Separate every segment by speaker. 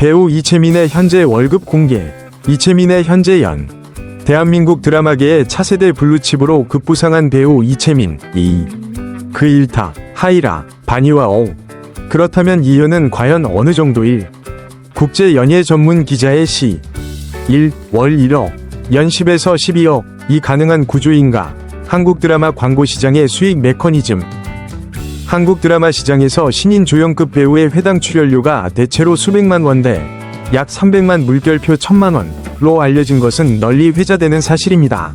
Speaker 1: 배우 이채민의 현재 월급 공개, 이채민의 현재 연. 대한민국 드라마계의 차세대 블루칩으로 급부상한 배우 이채민, 이. 그 일타, 하이라, 바니와 오. 그렇다면 이 연은 과연 어느 정도일? 국제 연예 전문 기자의 시. 1. 월 1억, 연 10에서 12억, 이 가능한 구조인가? 한국 드라마 광고 시장의 수익 메커니즘. 한국 드라마 시장에서 신인 조연급 배우의 회당 출연료가 대체로 수백만 원대, 약 300만 물결표 1000만 원로 알려진 것은 널리 회자되는 사실입니다.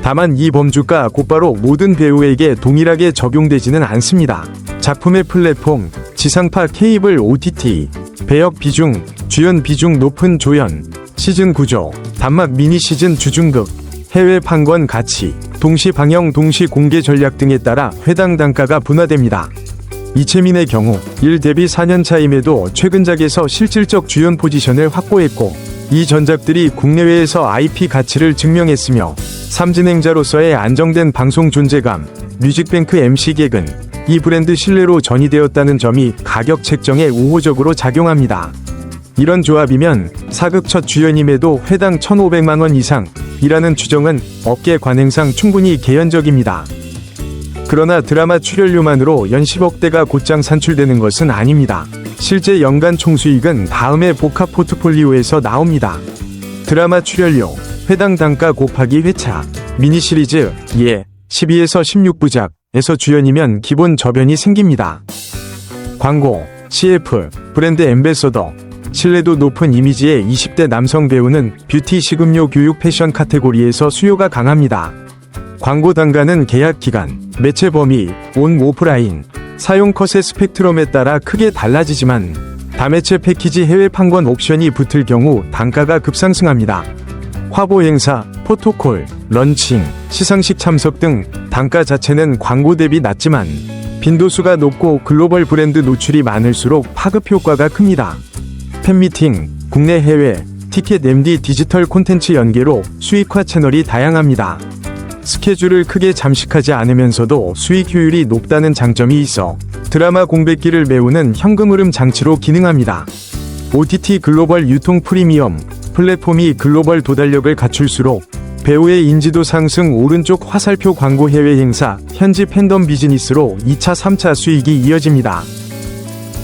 Speaker 1: 다만 이 범주가 곧바로 모든 배우에게 동일하게 적용되지는 않습니다. 작품의 플랫폼, 지상파 케이블 OTT, 배역 비중, 주연 비중 높은 조연, 시즌 구조, 단막 미니 시즌 주중극, 해외 판권 가치, 동시 방영 동시 공개 전략 등에 따라 회당 단가가 분화됩니다. 이채민의 경우 1 데뷔 4년 차임에도 최근작에서 실질적 주연 포지션을 확보했고 이 전작들이 국내외에서 IP 가치를 증명했으며 삼진행자로서의 안정된 방송 존재감, 뮤직뱅크 MC 개근, 이 브랜드 신뢰로 전이되었다는 점이 가격 책정에 우호적으로 작용합니다. 이런 조합이면 사극 첫 주연임에도 회당 1,500만원 이상 이라는 추정은 업계 관행상 충분히 개연적입니다. 그러나 드라마 출연료만으로 연 10억대가 곧장 산출되는 것은 아닙니다. 실제 연간 총수익은 다음의 복합 포트폴리오에서 나옵니다. 드라마 출연료, 회당 단가 곱하기 회차, 미니 시리즈, 예, 12에서 16부작에서 주연이면 기본 저변이 생깁니다. 광고, CF, 브랜드 엠베서더, 신뢰도 높은 이미지의 20대 남성 배우는 뷰티 식음료 교육 패션 카테고리에서 수요가 강합니다. 광고 단가는 계약 기간, 매체 범위, 온 오프라인, 사용 컷의 스펙트럼에 따라 크게 달라지지만 다매체 패키지 해외 판권 옵션이 붙을 경우 단가가 급상승합니다. 화보 행사, 포토콜, 런칭, 시상식 참석 등 단가 자체는 광고 대비 낮지만 빈도수가 높고 글로벌 브랜드 노출이 많을수록 파급 효과가 큽니다. 팬미팅, 국내 해외, 티켓 MD 디지털 콘텐츠 연계로 수익화 채널이 다양합니다. 스케줄을 크게 잠식하지 않으면서도 수익 효율이 높다는 장점이 있어 드라마 공백기를 메우는 현금 흐름 장치로 기능합니다. OTT 글로벌 유통 프리미엄 플랫폼이 글로벌 도달력을 갖출수록 배우의 인지도 상승 오른쪽 화살표 광고 해외 행사 현지 팬덤 비즈니스로 2차 3차 수익이 이어집니다.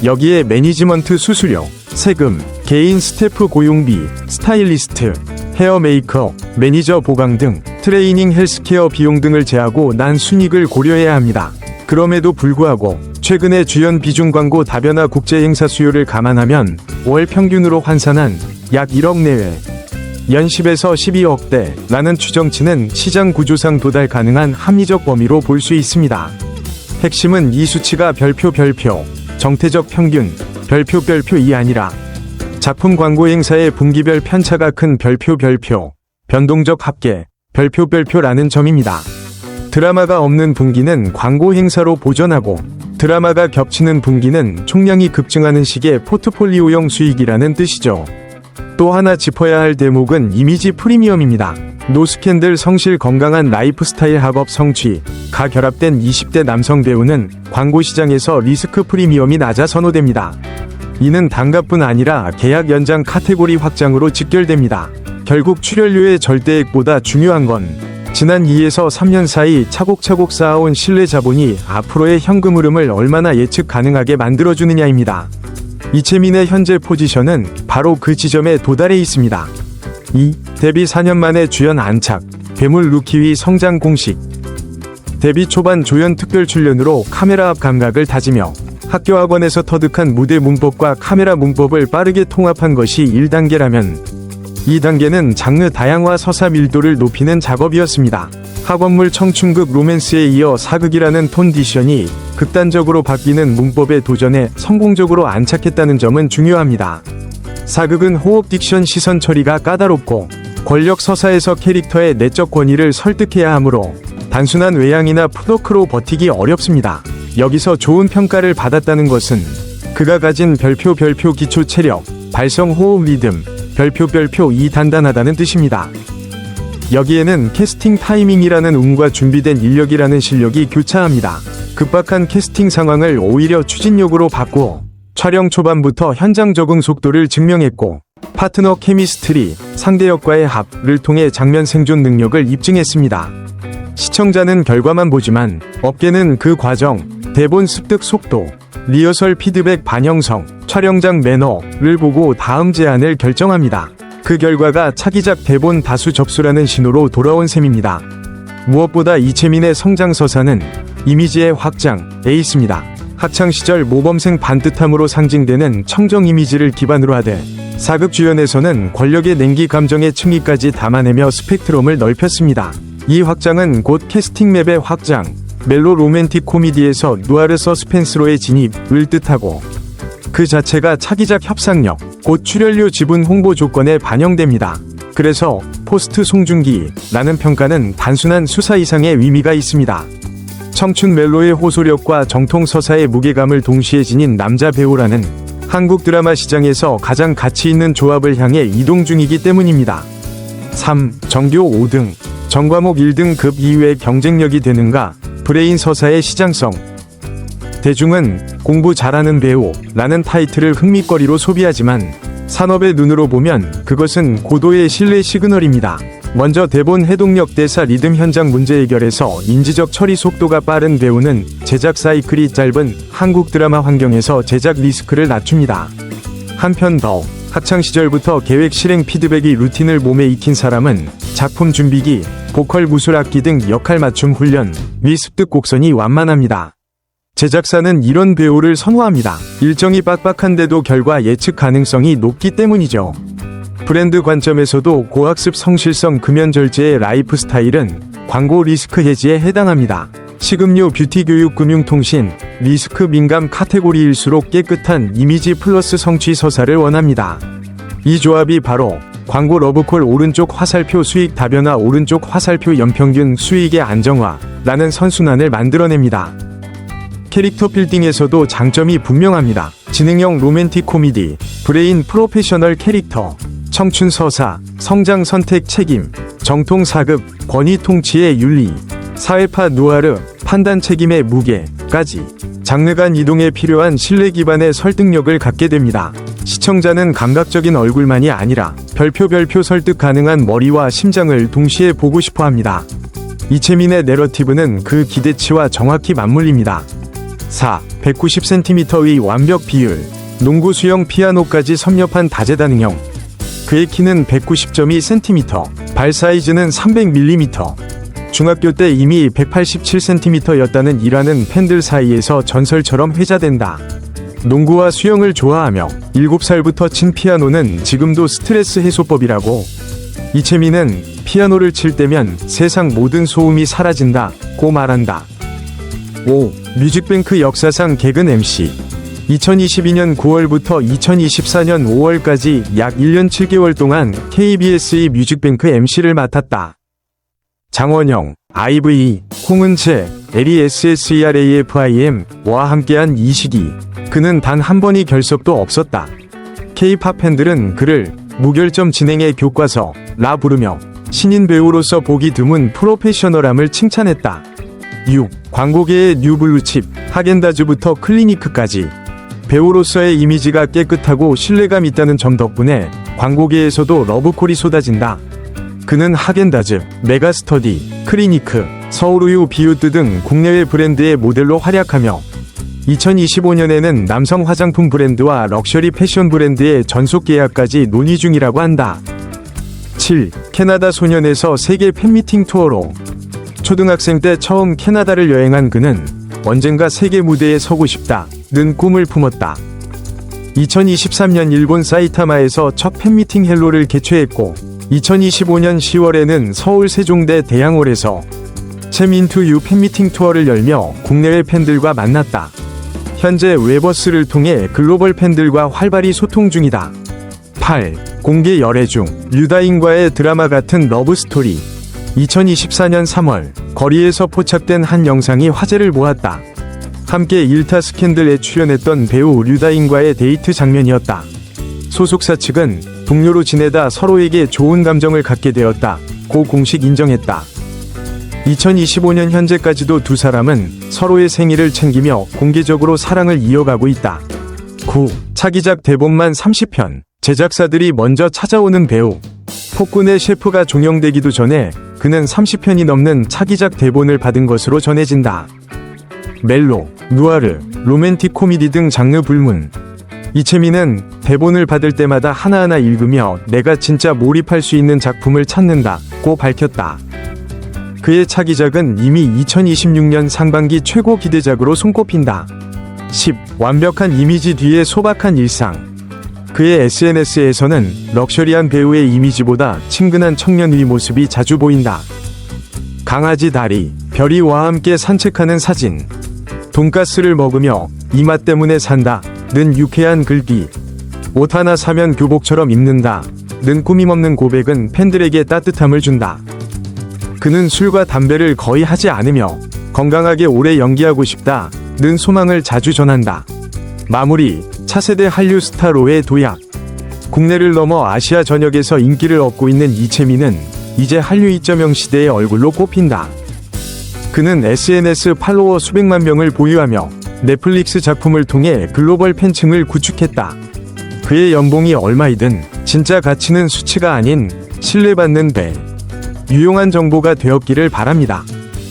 Speaker 1: 여기에 매니지먼트 수수료, 세금, 개인 스태프 고용비, 스타일리스트, 헤어 메이커, 매니저 보강 등 트레이닝 헬스케어 비용 등을 제하고 난 순익을 고려해야 합니다. 그럼에도 불구하고 최근에 주연 비중 광고 다변화 국제 행사 수요를 감안하면 월 평균으로 환산한 약 1억 내외 연 10에서 12억대 라는 추정치는 시장 구조상 도달 가능한 합리적 범위로 볼 수 있습니다. 핵심은 이 수치가 별표 별표, 정태적 평균, 별표 별표이 아니라 작품 광고 행사의 분기별 편차가 큰 별표 별표, 변동적 합계, 별표 별표라는 점입니다. 드라마가 없는 분기는 광고 행사로 보전하고 드라마가 겹치는 분기는 총량이 급증하는 식의 포트폴리오형 수익이라는 뜻이죠. 또 하나 짚어야 할 대목은 이미지 프리미엄입니다. 노스캔들 성실 건강한 라이프 스타일 학업 성취, 가 결합된 20대 남성 배우는 광고 시장에서 리스크 프리미엄이 낮아 선호됩니다. 이는 단가뿐 아니라 계약 연장 카테고리 확장으로 직결됩니다. 결국 출연료의 절대액보다 중요한 건 지난 2에서 3년 사이 차곡차곡 쌓아온 신뢰 자본이 앞으로의 현금 흐름을 얼마나 예측 가능하게 만들어주느냐입니다. 이채민의 현재 포지션은 바로 그 지점에 도달해 있습니다. 2. 데뷔 4년 만에 주연 안착, 괴물 루키위 성장 공식. 데뷔 초반 조연 특별 출연으로 카메라 앞 감각을 다지며 학교 학원에서 터득한 무대 문법과 카메라 문법을 빠르게 통합한 것이 1단계라면 2단계는 장르 다양화 서사 밀도를 높이는 작업이었습니다. 학원물 청춘극 로맨스에 이어 사극이라는 톤디션이 극단적으로 바뀌는 문법의 도전에 성공적으로 안착했다는 점은 중요합니다. 사극은 호흡 딕션 시선 처리가 까다롭고 권력 서사에서 캐릭터의 내적 권위를 설득해야 하므로 단순한 외양이나 푸더크로 버티기 어렵습니다. 여기서 좋은 평가를 받았다는 것은 그가 가진 별표 별표 기초 체력, 발성 호흡 리듬, 별표 별표 이 단단하다는 뜻입니다. 여기에는 캐스팅 타이밍이라는 운과 준비된 인력이라는 실력이 교차합니다. 급박한 캐스팅 상황을 오히려 추진력으로 바꾸어 촬영 초반부터 현장 적응 속도를 증명했고 파트너 케미스트리, 상대 역과의 합을 통해 장면 생존 능력을 입증했습니다. 시청자는 결과만 보지만 업계는 그 과정, 대본 습득 속도, 리허설 피드백 반영성, 촬영장 매너를 보고 다음 제안을 결정합니다. 그 결과가 차기작 대본 다수 접수라는 신호로 돌아온 셈입니다. 무엇보다 이채민의 성장 서사는 이미지의 확장에 있습니다. 학창 시절 모범생 반듯함으로 상징되는 청정 이미지를 기반으로 하되 사극 주연에서는 권력의 냉기 감정의 층위까지 담아내며 스펙트럼을 넓혔습니다. 이 확장은 곧 캐스팅 맵의 확장, 멜로 로맨틱 코미디에서 누아르 서스펜스로의 진입을 뜻하고 그 자체가 차기작 협상력, 곧 출연료 지분 홍보 조건에 반영됩니다. 그래서 포스트 송중기라는 평가는 단순한 수사 이상의 의미가 있습니다. 청춘 멜로의 호소력과 정통 서사의 무게감을 동시에 지닌 남자 배우라는 한국 드라마 시장에서 가장 가치 있는 조합을 향해 이동 중이기 때문입니다. 3. 정교 5등, 정과목 1등 급 이후의 경쟁력이 되는가? 브레인 서사의 시장성. 대중은 공부 잘하는 배우라는 타이틀을 흥미거리로 소비하지만 산업의 눈으로 보면 그것은 고도의 신뢰 시그널입니다. 먼저 대본 해독력 대사 리듬 현장 문제 해결에서 인지적 처리 속도가 빠른 배우는 제작 사이클이 짧은 한국 드라마 환경에서 제작 리스크를 낮춥니다. 한편 더 학창 시절부터 계획 실행 피드백이 루틴을 몸에 익힌 사람은 작품 준비기, 보컬 무술 악기 등 역할 맞춤 훈련, 위 습득 곡선이 완만합니다. 제작사는 이런 배우를 선호합니다. 일정이 빡빡한데도 결과 예측 가능성이 높기 때문이죠. 브랜드 관점에서도 고학습 성실성 금연 절제의 라이프 스타일은 광고 리스크 해지에 해당합니다. 식음료 뷰티 교육 금융통신 리스크 민감 카테고리일수록 깨끗한 이미지 플러스 성취 서사를 원합니다. 이 조합이 바로 광고 러브콜 오른쪽 화살표 수익 다변화 오른쪽 화살표 연평균 수익의 안정화라는 선순환을 만들어냅니다. 캐릭터 빌딩에서도 장점이 분명합니다. 지능형 로맨틱 코미디, 브레인 프로페셔널 캐릭터, 청춘 서사, 성장 선택 책임, 정통 사급, 권위 통치의 윤리, 사회파 누아르, 판단 책임의 무게까지 장르 간 이동에 필요한 신뢰 기반의 설득력을 갖게 됩니다. 시청자는 감각적인 얼굴만이 아니라 별표 별표 설득 가능한 머리와 심장을 동시에 보고 싶어 합니다. 이채민의 내러티브는 그 기대치와 정확히 맞물립니다. 4. 190cm의 완벽 비율. 농구 수영 피아노까지 섭렵한 다재다능형. 그의 키는 190.2cm, 발 사이즈는 300mm. 중학교 때 이미 187cm였다는 일하는 팬들 사이에서 전설처럼 회자된다. 농구와 수영을 좋아하며 7살부터 친 피아노는 지금도 스트레스 해소법이라고. 이채민은 피아노를 칠 때면 세상 모든 소음이 사라진다, 고 말한다. 5. 뮤직뱅크 역사상 개근 MC 2022년 9월부터 2024년 5월까지 약 1년 7개월 동안 KBS의 뮤직뱅크 MC를 맡았다. 장원영, IVE, 홍은채, LESSERAFIM와 함께한 이 시기 그는 단 한 번의 결석도 없었다. K-팝 팬들은 그를 무결점 진행의 교과서 라 부르며 신인 배우로서 보기 드문 프로페셔널함을 칭찬했다. 6. 광고계의 뉴블루칩, 하겐다즈부터 클리니크까지 배우로서의 이미지가 깨끗하고 신뢰감 있다는 점 덕분에 광고계에서도 러브콜이 쏟아진다. 그는 하겐다즈, 메가스터디, 클리니크, 서울우유 비우트 등 국내외 브랜드의 모델로 활약하며 2025년에는 남성 화장품 브랜드와 럭셔리 패션 브랜드의 전속 계약까지 논의 중이라고 한다. 7. 캐나다 소년에서 세계 팬미팅 투어로 초등학생 때 처음 캐나다를 여행한 그는 언젠가 세계 무대에 서고 싶다는 꿈을 품었다. 2023년 일본 사이타마에서 첫 팬미팅 헬로를 개최했고 2025년 10월에는 서울 세종대 대양홀에서 채민투유 팬미팅 투어를 열며 국내외 팬들과 만났다. 현재 웨버스를 통해 글로벌 팬들과 활발히 소통 중이다. 8. 공개 열애 중 유다인과의 드라마 같은 러브 스토리 2024년 3월 거리에서 포착된 한 영상이 화제를 모았다. 함께 일타 스캔들에 출연했던 배우 류다인과의 데이트 장면이었다. 소속사 측은 동료로 지내다 서로에게 좋은 감정을 갖게 되었다. 고 공식 인정했다. 2025년 현재까지도 두 사람은 서로의 생일을 챙기며 공개적으로 사랑을 이어가고 있다. 9. 차기작 대본만 30편. 제작사들이 먼저 찾아오는 배우. 폭군의 셰프가 종영되기도 전에 그는 30편이 넘는 차기작 대본을 받은 것으로 전해진다. 멜로, 누아르, 로맨틱 코미디 등 장르 불문. 이채민은 대본을 받을 때마다 하나하나 읽으며 내가 진짜 몰입할 수 있는 작품을 찾는다고 밝혔다. 그의 차기작은 이미 2026년 상반기 최고 기대작으로 손꼽힌다. 10. 완벽한 이미지 뒤에 소박한 일상. 그의 SNS에서는 럭셔리한 배우의 이미지보다 친근한 청년의 모습이 자주 보인다. 강아지 다리, 별이와 함께 산책하는 사진. 돈가스를 먹으며 이맛 때문에 산다. 는 유쾌한 글귀. 옷 하나 사면 교복처럼 입는다. 는 꾸밈없는 고백은 팬들에게 따뜻함을 준다. 그는 술과 담배를 거의 하지 않으며 건강하게 오래 연기하고 싶다. 는 소망을 자주 전한다. 마무리 차세대 한류 스타 로의 도약. 국내를 넘어 아시아 전역에서 인기를 얻고 있는 이채민은 이제 한류 2.0 시대의 얼굴로 꼽힌다. 그는 SNS 팔로워 수백만 명을 보유하며 넷플릭스 작품을 통해 글로벌 팬층을 구축했다. 그의 연봉이 얼마이든 진짜 가치는 수치가 아닌 신뢰받는 배. 유용한 정보가 되었기를 바랍니다.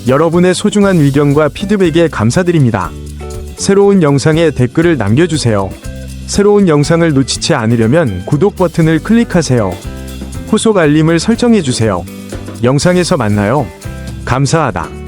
Speaker 1: 여러분의 소중한 의견과 피드백에 감사드립니다. 새로운 영상에 댓글을 남겨주세요. 새로운 영상을 놓치지 않으려면 구독 버튼을 클릭하세요. 후속 알림을 설정해주세요. 영상에서 만나요. 감사하다.